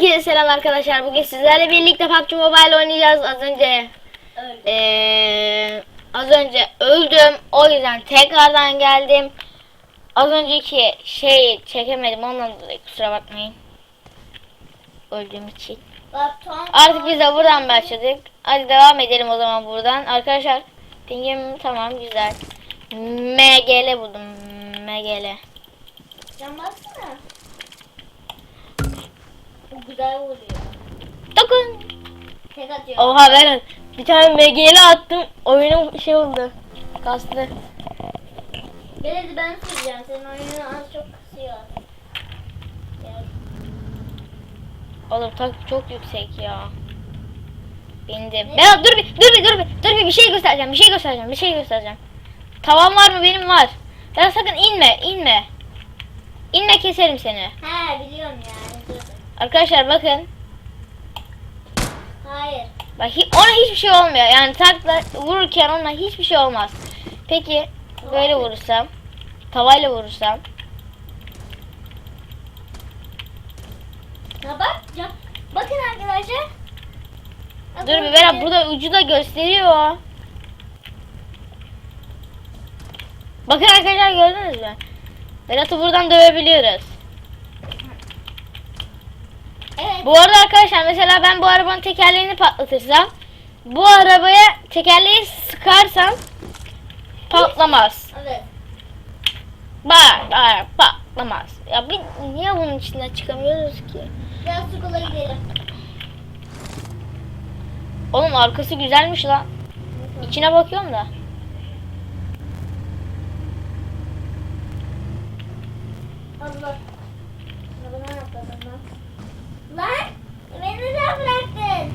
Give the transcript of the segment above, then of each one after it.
Herkese selam arkadaşlar. Bugün sizlerle birlikte PUBG Mobile oynayacağız. Az önce eee, az önce öldüm. O yüzden tekrardan geldim. Az önceki şey çekemedim. Ondan dolayı kusura bakmayın. Öldüğüm için. Artık biz de buradan başladık. Hadi devam edelim o zaman buradan. Arkadaşlar pingim tamam güzel. MGL buldum. MGL. Can baksana. Güzel vuruyor. Dokun. Tek atıyor. Oha ben bir tane MGL attım. Oyunum şey oldu. Kastı. Gel hadi ben süreceğim. Senin oyunun az çok kısıyor. Gel. Oğlum tak çok yüksek ya. Bindim. Berat dur bir dur bir dur bir dur bir bir şey göstereceğim bir şey göstereceğim bir şey göstereceğim. Tavan var mı benim var. Berat sakın inme inme. İnme keserim seni. He biliyorum yani. Arkadaşlar bakın. Hayır. Bak ona hiçbir şey olmuyor. Yani takla vururken ona hiçbir şey olmaz. Peki böyle vurursam, tavayla vurursam, Ya bak. Ya. Bakın arkadaşlar. Az dur bir Berat burada ucu da gösteriyor. Bakın arkadaşlar gördünüz mü? Berat'ı buradan dövebiliyoruz. Evet. Bu arada arkadaşlar mesela ben bu arabanın tekerleğini patlatırsam bu arabaya tekerleği sıkarsam patlamaz. Evet. Bağır bağır patlamaz. Ya bir, niye bunun içinden çıkamıyoruz ki? Biraz Sukula gidelim. Oğlum arkası güzelmiş lan. İçine bakıyorum da. Allah. Lan. Beni neden bıraktın?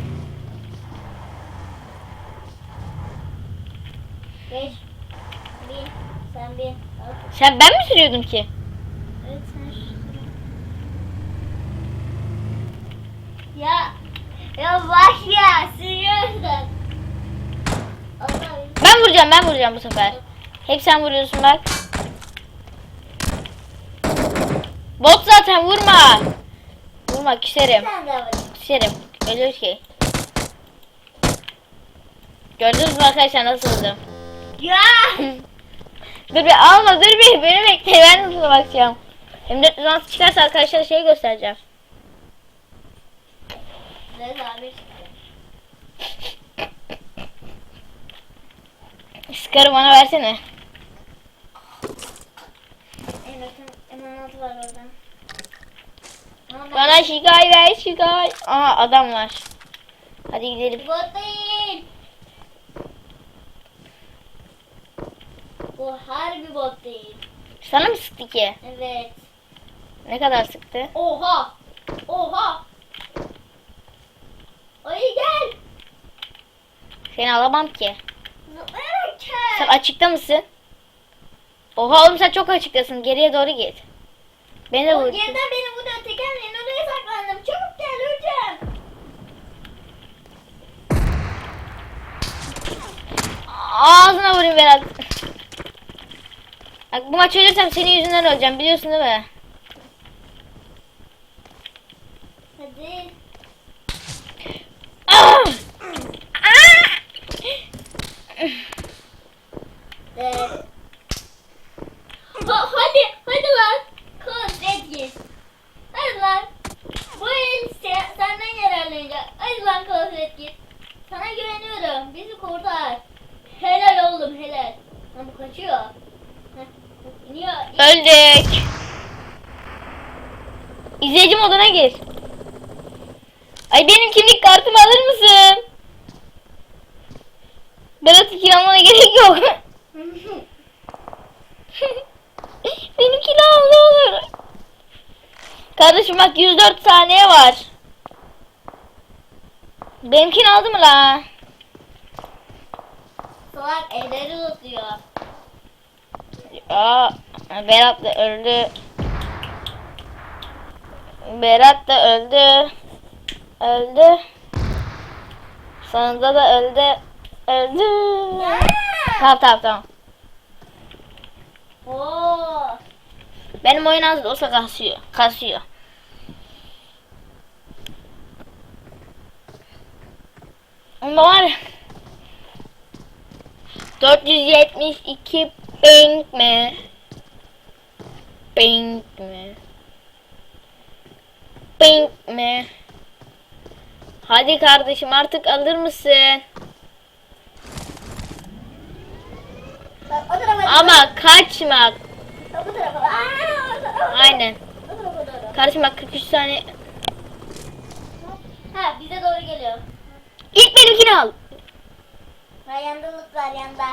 Geç. Bin. Sen bin. Al. Sen ben mi sürüyordum ki? Evet sen şu Ya. Ya bak ya. Sürüyorsun. Ben vuracağım ben vuracağım bu sefer. Hep sen vuruyorsun bak. Bot zaten vurma. Vurma küserim. Küserim. Ölür ki. Gördünüz mü arkadaşlar nasıl vurdum? Ya. Dur bir alma dur bir beni bekle ben nasıl bakacağım. Hem de nasıl çıkarsa arkadaşlar şey göstereceğim. Ne abi? Scar'ı bana versene. En bakın emanet var orada. Bana şikay ver şikay. Aha adam var. Hadi gidelim. bot değil. Bu harbi bot değil. Sana mı sıktı ki? Evet. Ne kadar sıktı? Oha. Oha. Ay gel. Seni alamam ki. Zıplayarak Sen gel. açıkta mısın? Oha oğlum sen çok açıktasın. Geriye doğru git. Beni de vur. yerden beni burada tekerleğin oraya saklandım. Çabuk gel öleceğim. Ağzına vurayım Berat. Bak bu maç ölürsem senin yüzünden öleceğim biliyorsun değil mi? Hadi. Ah! Ah! Evet. Ha, hadi, hadi lan. Konsret git. Hadi lan. Bu el se- senden yararlanacak. Hadi lan konsret git. Sana güveniyorum. Bizi kurtar. Helal oğlum helal. Lan bu kaçıyor. Heh, bu iniyor. Öldük. İzleyici moduna gir. Ay benim kimlik kartımı alır mısın? Berat'ı kiramana gerek yok. Benimkini al ne olur. Kardeşim bak 104 saniye var. Benimkini aldı mı la? Salak elleri uzuyor. Aa, Berat da öldü. Berat da öldü. Öldü. Sonunda da öldü. Öldü. Ya. Tamam tamam tamam. Oo. Benim oyun az da olsa kasıyor. Kasıyor. Onda var 472 pink mi? Pink mi? Ping mi? Hadi kardeşim artık alır mısın? Ama kaçma. Aynen. Bak 43 saniye. Ha bize doğru geliyor. İlk benimkini al. Ha yanda loot var yanda.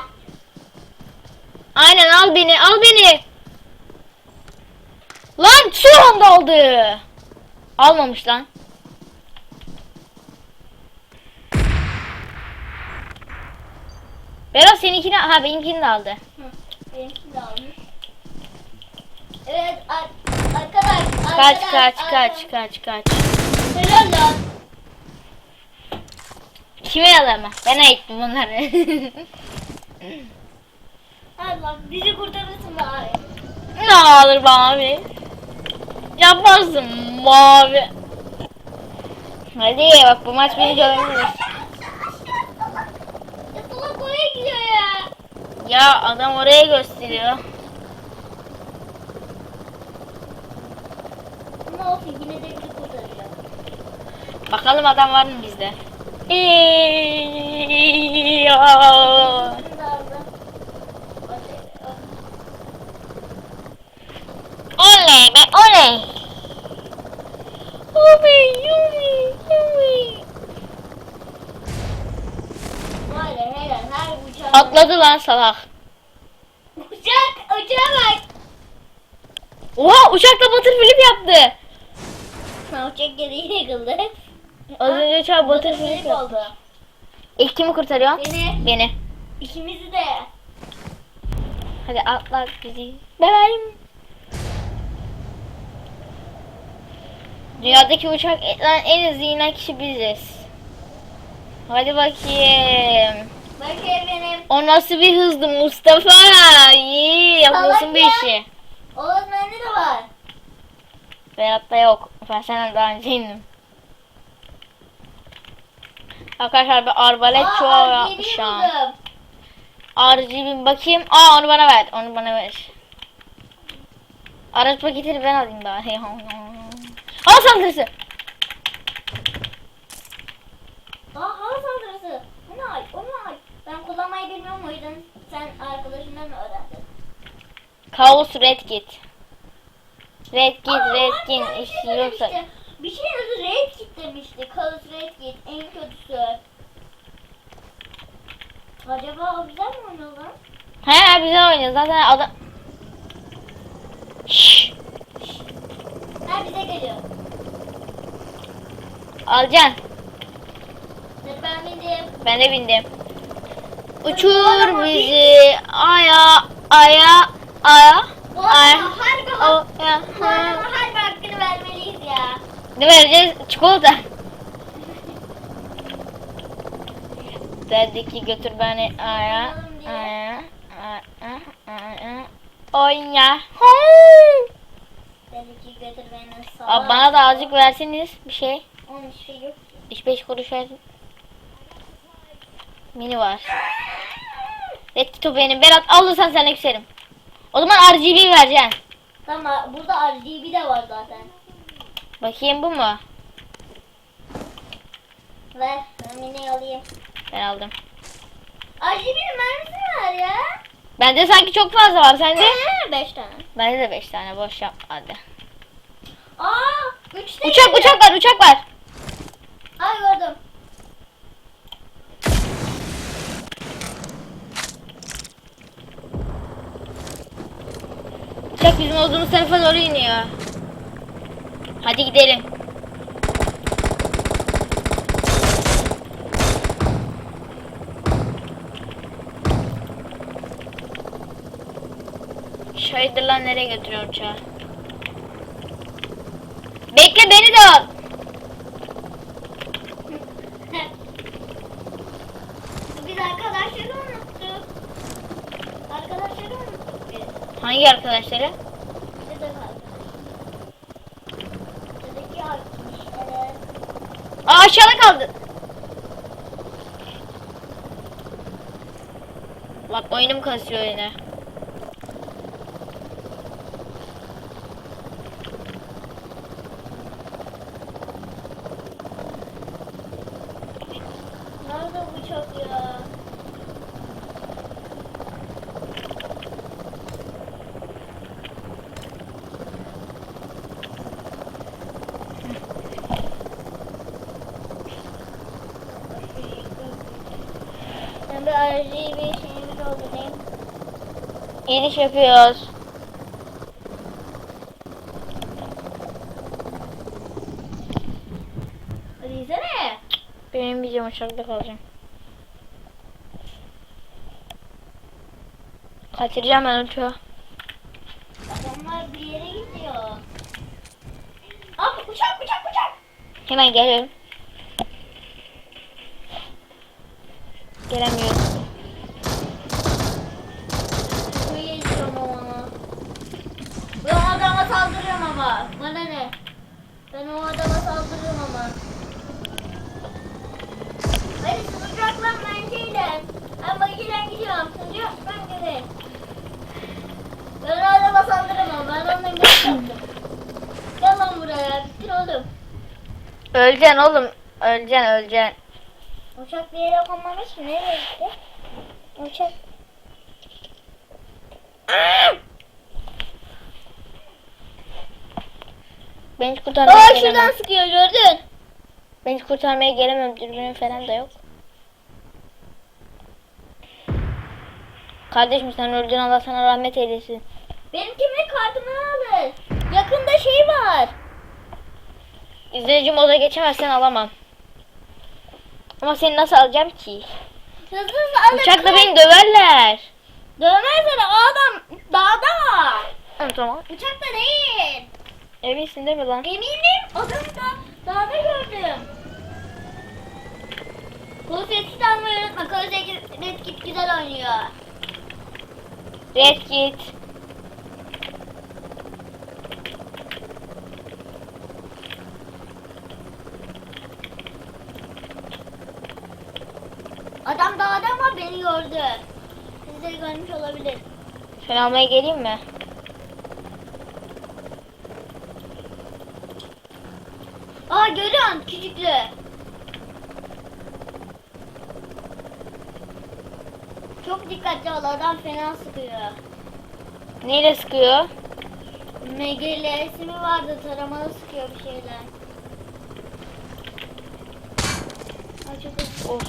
Aynen al beni al beni. Lan şu anda aldı. Almamış lan. Berat seninkini ha benimkini de aldı. Hı. Benimkini de almış. Evet ar arkadaş. Kaç arkadaş, kaç kaç kaç kaç. Helal lan. Kime yalan Ben eğittim bunları. Lan bizi kurtarırsın bari. ne olur mavi. Yapmazsın mavi. Hadi bak bu maç beni görebilir. Ya adam oraya gösteriyor. Ne olsun yine de bizi kurtarıyor. Bakalım adam var mı bizde? Eee, ya. Bunu da aldı. Oley oley. Oley oley uçağa. Atladı lan salak. Uçak uçağa bak. Oha uçakla butterflip yaptı. Ha, uçak geri yıkıldı. Az önce uçak butterflip Butterflip yaptı. oldu. İlk kimi kurtarıyor? Beni. Beni. İkimizi de. Hadi atla bizi. Bebeğim. Dünyadaki uçak en hızlı inen kişi biziz. Hadi bakayım. Bakayım benim. O nasıl bir hızlı Mustafa? İyi yapıyorsun bir ya. işi. Oğuz bende de var. Berat'ta yok. Ben senden daha önce indim. Arkadaşlar bir arbalet çoğu yapmışım. RGB bakayım. Aa onu bana ver. Onu bana ver. Araç paketini ben alayım daha. Hava saldırısı. Aa hava saldırısı. Ne ay? Ben kullanmayı bilmiyorum o yüzden sen arkadaşından mı öğrendin? Kaos Red Kit. Red Kit, Aa, Red bak, Kit ben bir şey yoksa. söylemiştim. Bir şey adı Red Kit demişti. Kaos Red Kit en kötüsü. Acaba o güzel mi oynuyor lan? He bize oynuyor zaten adam. Şşş, Ha bize geliyor. Dur ben bindim. Ben de bindim. Uçur bizi aya aya aya Ay. harbi o ya. Adama harbi hakkını vermeliyiz ya. Ne vereceğiz? Çikolata. Dedi ki götür beni aya aya aya aya oyna. Dedi ki götür beni sağa. Bana da azıcık verseniz bir şey. Onun şey yok ki. 3-5 kuruş. Mini var. Red benim. Berat alırsan sen yükselim. O zaman RGB vereceksin. Tamam burada RGB de var zaten. Bakayım bu mu? Ver ben mineyi alayım. Ben aldım. RGB'nin mermisi var ya. Bende sanki çok fazla var. Ee, Beş tane. Bende de 5 tane boş yap hadi. Aa, üç Uçak uçak var uçak var. Ay gördüm. Uçak bizim olduğumuz tarafa doğru iniyor. Hadi gidelim. Şahitler lan nereye götürüyor uçağı? Bekle beni de al. Hangi arkadaşları? Aa aşağıda kaldı. Bak oyunum kasıyor yine. Ben bir RGB şeyimi doldurayım. İniş yapıyoruz. Hadi yesene. Benim videom uçakta kalacağım. Kaçıracağım ben uçağı. Adamlar bir yere gidiyor. Ah uçak uçak uçak. Hemen geliyorum. Gelemiyorum. Bu geçiyorum ama. Ben o adama saldırıyorum ama. Bana ne? Ben o adama saldırıyorum ama. Ben şeyden. Ben bakıdan gidiyorum. Yok ben. Ben saldırıyorum ama. Ben ondan. Gel lan buraya. Bitir oğlum. Öleceksin oğlum. Öleceksin öleceksin. Uçak bir yere konmamış mı? Nereye gitti? Uçak. Ben hiç kurtarmaya Aa şuradan sıkıyor gördün. Ben hiç kurtarmaya gelemem. Dürbünüm falan da yok. Kardeşim sen öldün Allah sana rahmet eylesin. Benim kimlik kartımı alır. Yakında şey var. İzleyici moda geçemezsen alamam. Ama seni nasıl alacağım ki? Hızlı. Uçakla beni döverler. Dövmezler adam dağda. Tamam tamam. Uçakta değil. Eminsin değil mi lan? Eminim adamı da dağda gördüm. Kol sesi almayı unutma. Kol sesi Red Kit güzel oynuyor. Red Kit. Adam dağda ama beni gördü. Siz de görmüş olabilir. Seni almaya geleyim mi? Aa görüyorsun küçüklü. Çok dikkatli ol adam fena sıkıyor. Neyle sıkıyor? MGL'si mi vardı taramalı sıkıyor bir şeyler. Ay çok. Of.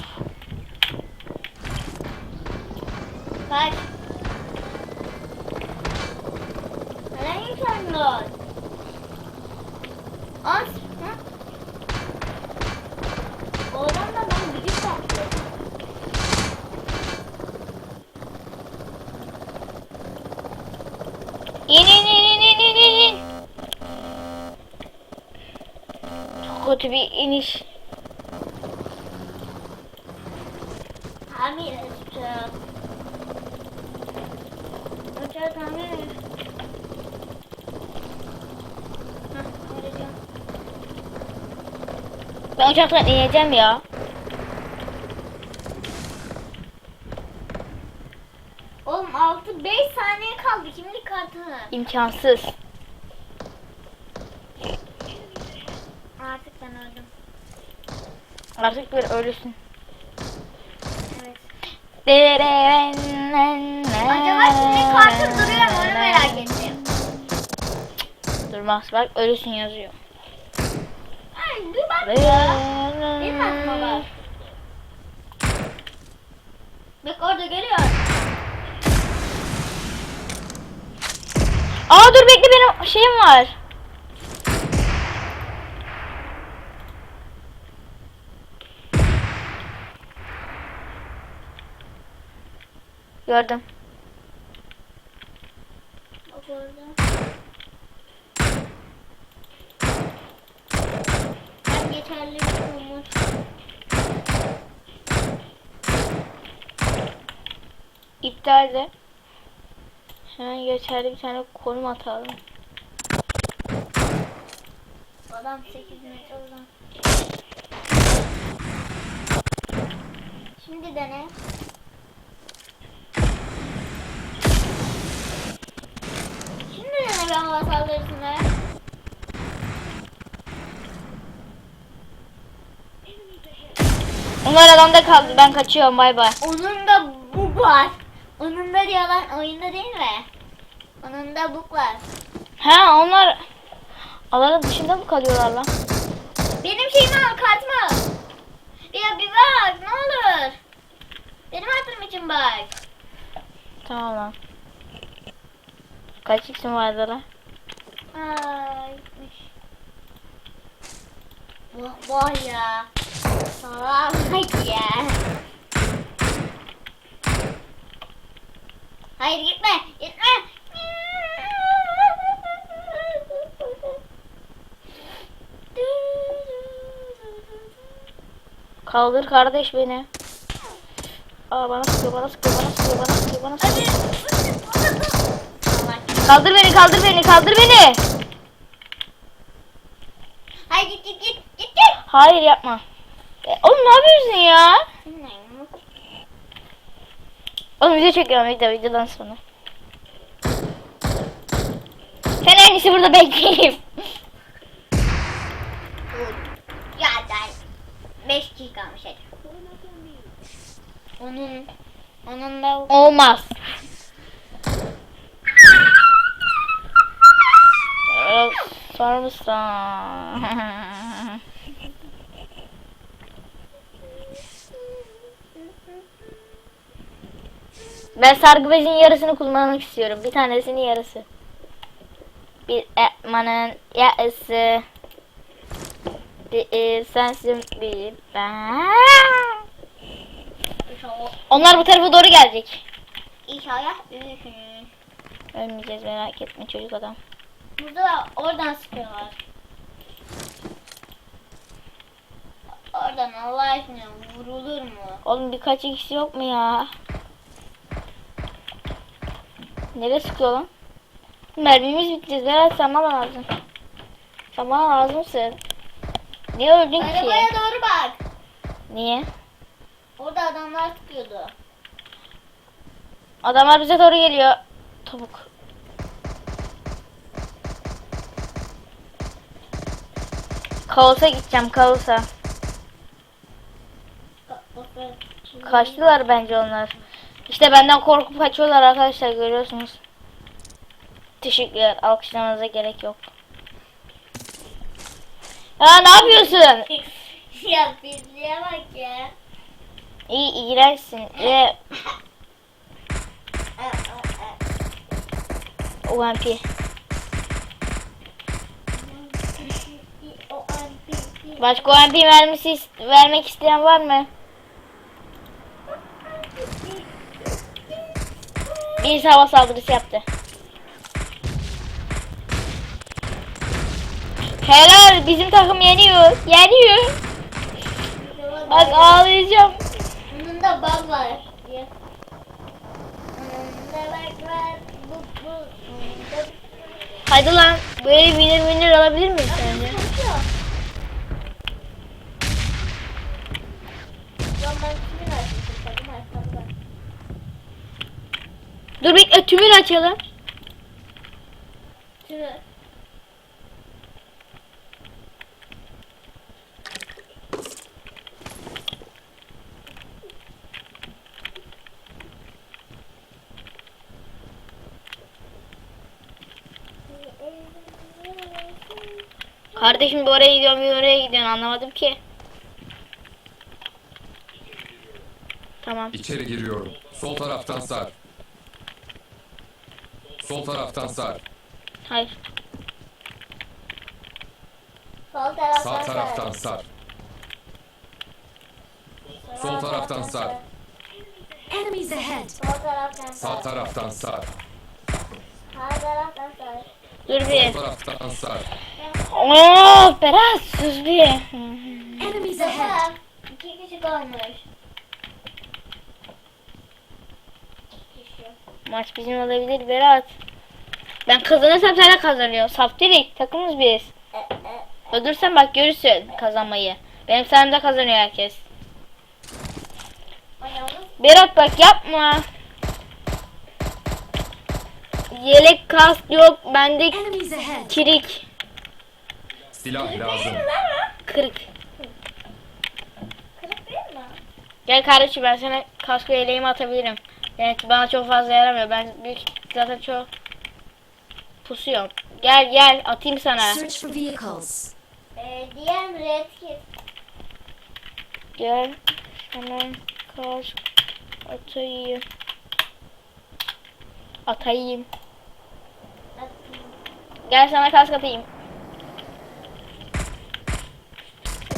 Kaç. Kötü bir iniş. Tamir et. Hah, edeceğim. Ben uçaktan ineceğim ya. Oğlum 6 5 saniye kaldı kimlik kartı. İmkansız. Artık ben öldüm. Artık bir ölüsün. Evet. Acaba Acaba kimlik kartı duruyor mu onu merak ettim. Durmaz bak ölüsün yazıyor. Ay bir bak ya. Benim aklıma bak. Bak orada görüyor. Aa dur bekle benim şeyim var. Gördüm. Ben geçerli bir umut. İptal de. Hemen geçerli bir tane konum atalım. Adam 8 metre uzak. Şimdi dene. Hava saldırısını. Onlar alanda kaldı. Ben kaçıyorum. Bay bay. Onun da bug var. Onun da diyorlar oyunda değil mi? Onun da bug var. Ha onlar alanın dışında mı kalıyorlar lan? Benim şeyimi al kartımı. Ya bir bak ne olur. Benim hatırım için bak. Tamam lan. Kaç isim vardı lan? Ay. vah ya. Salak ya. Hayır gitme. Gitme. Kaldır kardeş beni. Aa bana sıkıyor, bana sıkıyor, bana sıkıyor, bana sıkıyor, bana sıkıyor. Salak. Kaldır beni, kaldır beni, kaldır beni. Hayır git git git git git. Hayır yapma. E, oğlum ne yapıyorsun ya? Oğlum video çekiyorum video, videodan sonra. Sen en iyisi burada bekleyeyim. Ya ben 5 kişi kalmış hadi. Onun onun da Olmaz. Sarmışsan. Ben sargı bezin yarısını kullanmak istiyorum. Bir tanesinin yarısı. Bir etmanın yarısı. Bir sensin bir ben. inşallah Onlar bu tarafa doğru gelecek. inşallah ölürsün. Ölmeyeceğiz merak etme çocuk adam. Burada da oradan sıkıyorlar. Oradan Allah aşkına vurulur mu? Oğlum birkaç kişi yok mu ya? Nereye sıkıyor lan? Mermimiz biteceğiz. Berat sen bana lazım. Sen bana lazımsın. Niye öldün ki? Arabaya doğru bak. Niye? Orada adamlar sıkıyordu. Adamlar bize doğru geliyor. Topuk. Kaos'a gideceğim kaosa. Kaçtılar bence onlar. İşte benden korkup kaçıyorlar arkadaşlar görüyorsunuz. Teşekkürler. Alkışlamanıza gerek yok. Ya ne yapıyorsun? ya bizliğe bak ya. İyi iğrençsin. Ve UMP. Başka UMP vermesi vermek isteyen var mı? Birisi hava saldırısı yaptı. Helal bizim takım yeniyor. Yeniyor. Bak ağlayacağım. Bunun da bug var. Hadi lan böyle winner winner alabilir miyiz sence? Dur bekle tümünü açalım. Şunu. Kardeşim bir oraya gidiyorum bir oraya gidiyorsun anlamadım ki. Tamam. İçeri giriyorum. Sol taraftan sar. Sol taraftan sar. Hayır. Sol taraftan Sağ sar. taraftan sar. Sol taraftan sar. Enemies ahead. Sol taraftan Sağ sar. taraftan sar. Sağ taraftan sar. Dur Sol bir. taraftan sar. Oo Berat sus bir. Enemies ahead. Aha, İki kişi kalmış. İki kişi. Maç bizim olabilir Berat. Ben kazanırsam sen de kazanıyorsun. Saftirik takımız biz. Öldürsen bak görürsün kazanmayı. Benim sayemde kazanıyor herkes. Berat bak yapma. Yelek kask yok. Bende kirik. Silah lazım. Kırık. Kırık değil mi? Gel kardeşim ben sana kaskı yeleğimi atabilirim. Yani bana çok fazla yaramıyor. Ben büyük zaten çok pusuyorum. Gel gel atayım sana. Search for vehicles. Ee, diğer red kit. Gel. Sana kask atayım. Atayım. Gel sana kask atayım.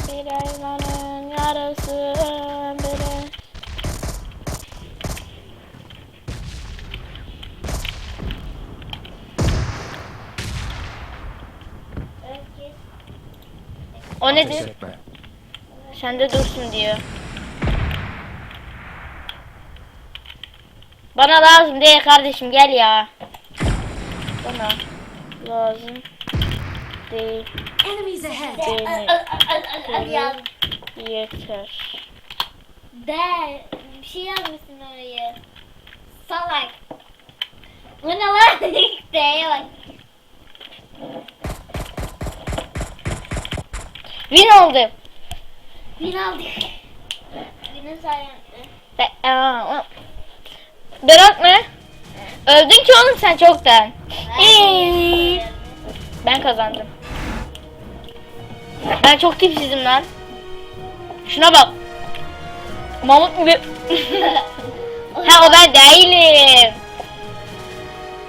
Bir elmanın yarısı bile. Red kit. O nedir? Sende dursun diyor. Bana lazım değil kardeşim gel ya. Bana lazım değil Enemies ahead. Beni yeter. De bir şey yazmışsın oraya. Salak. Bu ne lan? D'ye bak. Win oldu. Bin aldık. Binin sayende. Berat mı? Öldün ki oğlum sen çoktan. İyi. Ben kazandım. Ben çok tipsizim lan. Şuna bak. Mamut gibi. ha o ben değilim.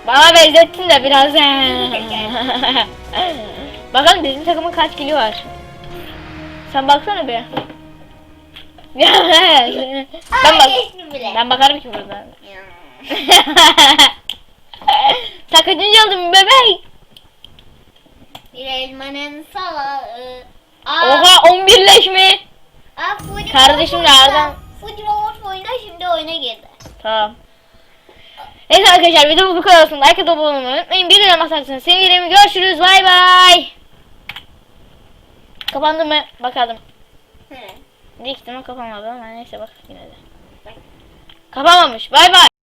Bana benzettin de biraz. Bakalım bizim takımın kaç kilo var. Sen baksana bir. ben bak. Ben bakarım ki buradan. Sakıncı oldum bebek. Bir elmanın salağı. Oha 11 leş mi? aa, Fuji Kardeşim nereden? Robot oyna şimdi oyuna girdi. Tamam. Neyse arkadaşlar videomuz bu kadar olsun. Like atıp olmayı unutmayın. Bir de masarsınız. Sevgilerimi görüşürüz. Bay bay. Kapandı mı? Bakalım. Hı. Büyük ihtimal kapanmadı ama neyse bak yine de. Kapanmamış. Bay bay.